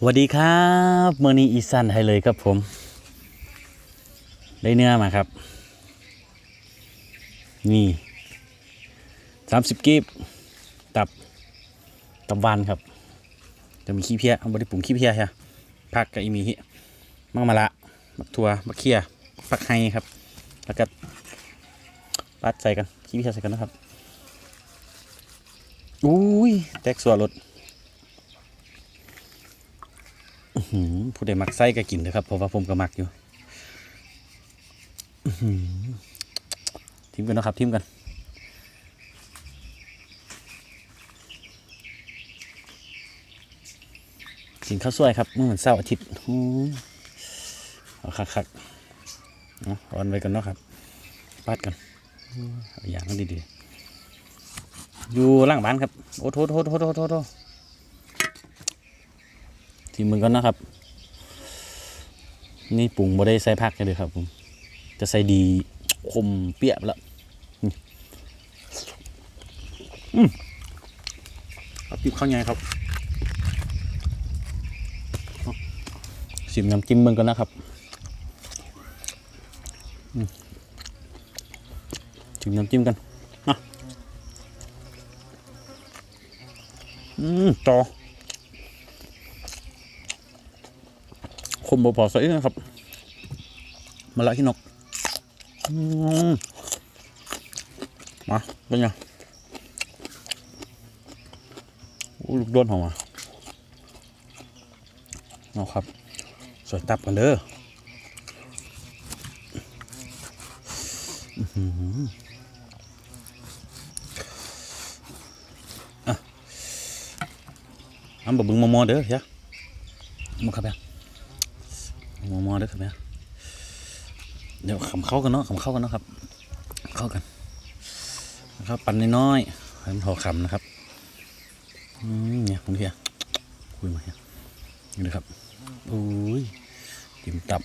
สวัสดีครับเมื่อนี้อีสันให้เลยครับผม ได้เนื้อมาครับ นี่สามสิบกีบตับตับวานครับ จะมีขี้เพี้ยเอาบริปรุงขี้เพี้ยใช่ผักกับอีมีฮิมังมะละมักถั่วมักเขียผักไฮครับ แล้วก็ปัดใส่กันขี้เพี้ยใส่กันนะครับอุ้ยแตกสัวรถ หืม ผู้ใดมักไส้ก็กินนะครับเพราะว่าผมก็มักอยู่อื้อหือทิมกันนะครับทิมกันกินข้าวสวยครับเมื่อวันเสาร์อาทิตย์เอาคักคักๆเอาออนไว้กันเนาะครับปัดกันอู้เอาอย่างนั้นดีๆอยู่ล่างบ้านครับโอ้โทษโทษโทษโทษโทษ ทษทีมมึงก็นะครับ นี่ปรุงบ่ได้ใส่ผักกันเลยครับผม จะใส่ดีคมเปียบแล้วนี่อืมครับจิบข้าวใหญ่ครับเอาชิมน้ำจิ้มมึงก่อนนะครับอืมชิมน้ำจิ้มกันอะอืมต่อ คมบ่พอใส่นะครับมาละขี้นกมาเป็นไงลูกด้วนของมาเอาครับสวยตับกันเด้ออื้อหืออะอันบะบึงมอมอเด้อเฮียมาครับเฮีย มอมอด้วยครับเนี่ยเดี๋ยวขำเข้ากันเนาะขำเข้ากันเนาะครับ เข้ากันนะครับปั่นน้อยๆให้มันพอขำนะครับอืมเนี่ยคุณเพียคุยมาเนี่ยนี่ครับโอ้ยติ่มตับ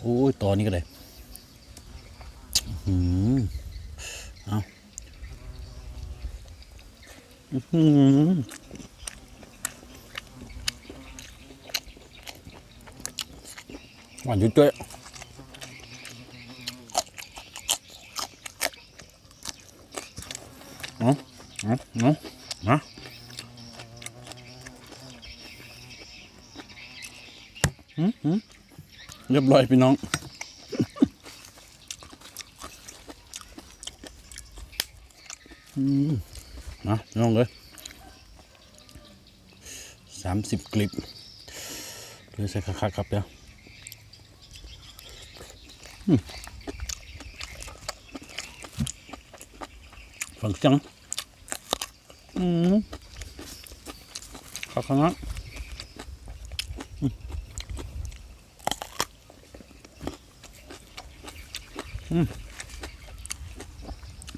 โอ้ยตอนนี้ก็เลยอื้อหือเอาอื้อ หวานจุ๊ยๆเอาเอาเอามาอืมอืมเรียบร้อยพี่น้องอืมมาพี่น้องเลยสามสิบกลิปเลยใส่คักๆครับเดี๋ยว ฝังจัง อืมข้าข้างนั้นอืม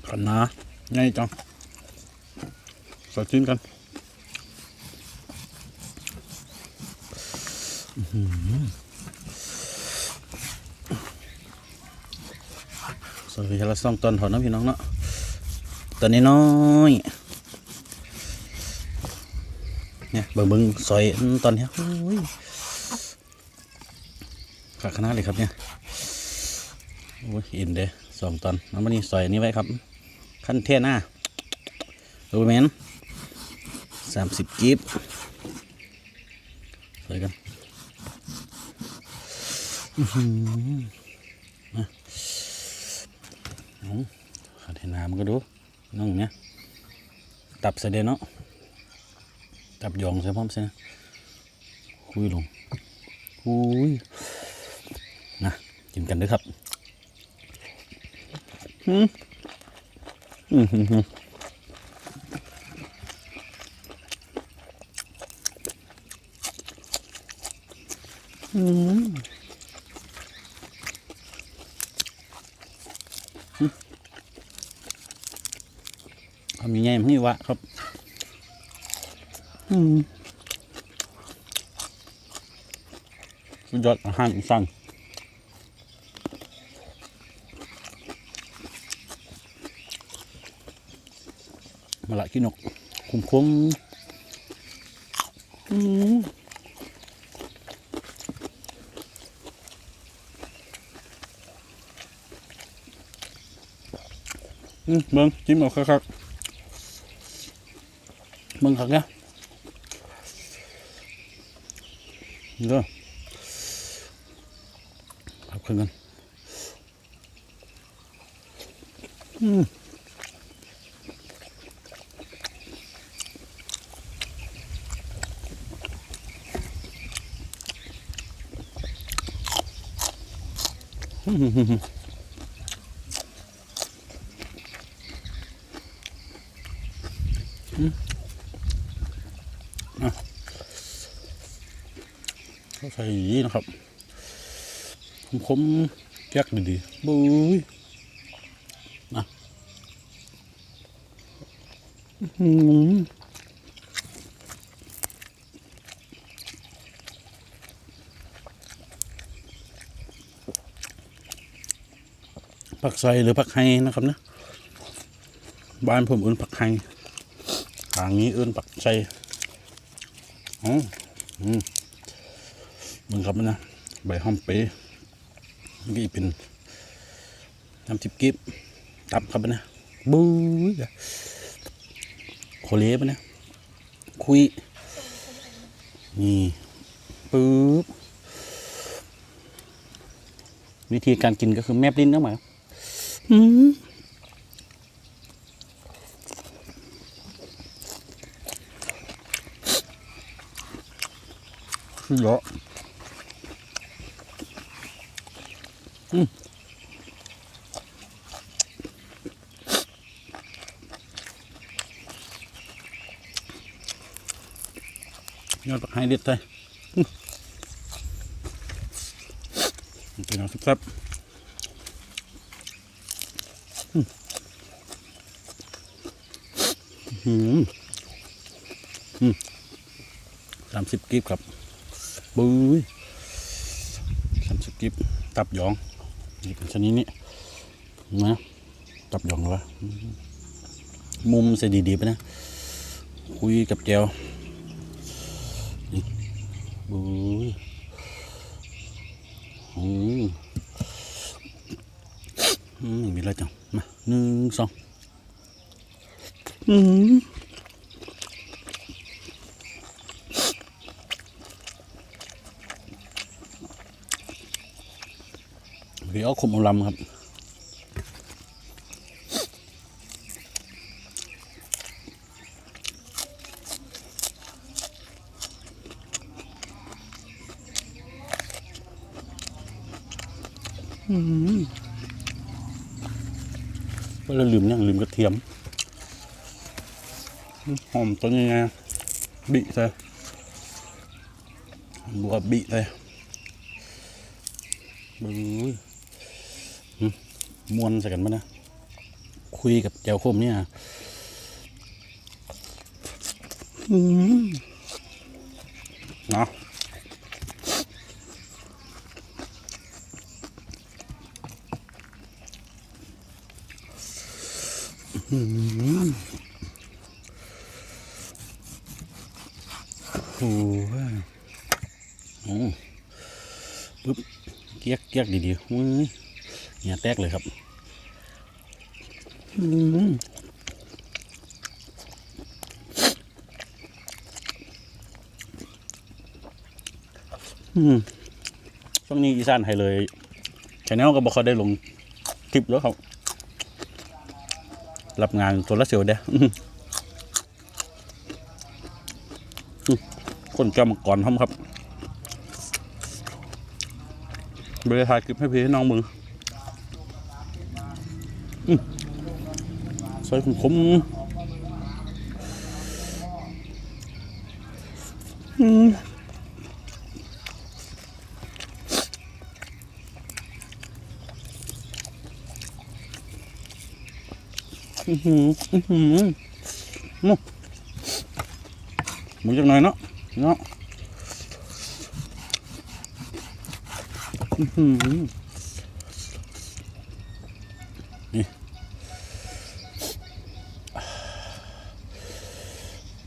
ขันนาง่ายจังสดชื่นกันอื้อ หือสวัสดีครับสองตอนถอนน้ำพี่น้องเนาะตัวนี้น้อยเนี่ยเบิ่งเบิ่งซอยตอนเนี้ยโอ้ยขาขนาดเลยครับเนี่ยโอ้ยอินเด้สองตอนน้ำมันนี่ซอยนี้ไว้ครับ ขั้นเทหน้าดูแมนสามสิบกิฟใส่กันอื้อหือมาเอาขั นเทหน้ามันก็ดูน้องเนี่ยตับเสด็จเนาะตับยองใช่พร้อมใช่ไหมคุยลงคุยนะกินกันด้วยครับอืมอืมอืมอืม ยังไงม่วะครับ อืมยอดอาหารอีสานมาละกินนกคุ้มคุ้มอืมเบิ้งจิ้มออกครับ เบิ้งคักเนี่ยนี่เด้อครับขึ้นกันอืมเข ใส่ยี้นะครับคมๆแยกดีๆบุ้ยนะอื้อหือผักใสหรือผักไฮนะครับนะบ้านผมเอื่นผักไฮทางนี้เอื่นผักใสอ๋ออืม มึงครับนะใบหอมเป๋นี่เป็นน้ำทิพกิบตับครับนะบู๊ยโคเลปนะคุยนี่ปึ๊บวิธีการกินก็คือแมบลิ้นนะหมาอืมเยอะอืม ยอดปักไฮเด็ดเลยอืมกินเอาสับๆอืมอืมสามสิบกิบครับบุ้ยสามสิบกิบตับหยอง ชนิดนี้นะตับหยองเหรอวะมุมใส่ดีๆไปนะ คุยกับแจวนี่บุ้ยอืมอืมมีอะไรจังมาหนึ่งสองอืมาขมเอาลำครับ อืมเลยลืมยังลืมกระเทียมหอมต้นยังไงบิเส่บัวบิเลยบึ้ มวนใส่กันมานะคุยกับแจวคมเนี่ยเนาะโอ้ยโอ้ปึ๊บเกียกเกียกดีดีฮ้ย เนี่ยแตกเลยครับอืมช่วงนี้อีสานไทยเลยชแนลก็บอกเขาได้ลงคลิปแล้วครับรับงานโซลาร์เซลล์เด้คนแก้วมังกรทำครับบริทายคลิปให้พี่ให้น้องมึงอืม ใส่ขมขมอืมอื้อ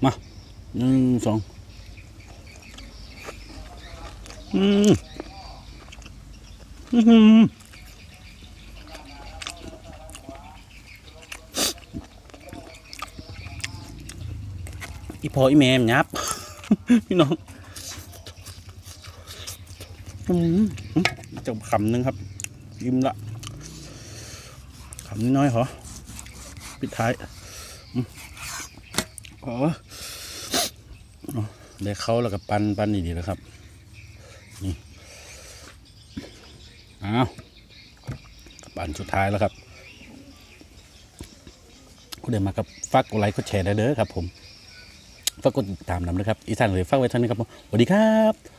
มาหนึ่งสองอืมอืมอีพออีแม่มยับพี่น้องจะขำหนึ่งครับ ยิ้มละขำน้อยเหรอ ปิดท้าย อ๋อได้เขาแล้วก็ปันปันนี่ดีแล้วครับ นี่อ้าวปันสุดท้ายแล้วครับคุณเดินมากับฝากกดไลค์กดแชร์ได้เด้อครับผมฝากกดติดตามนำนะครับ อีสานเลยฝากไว้ท่านี้ครับผมสวัสดีครับ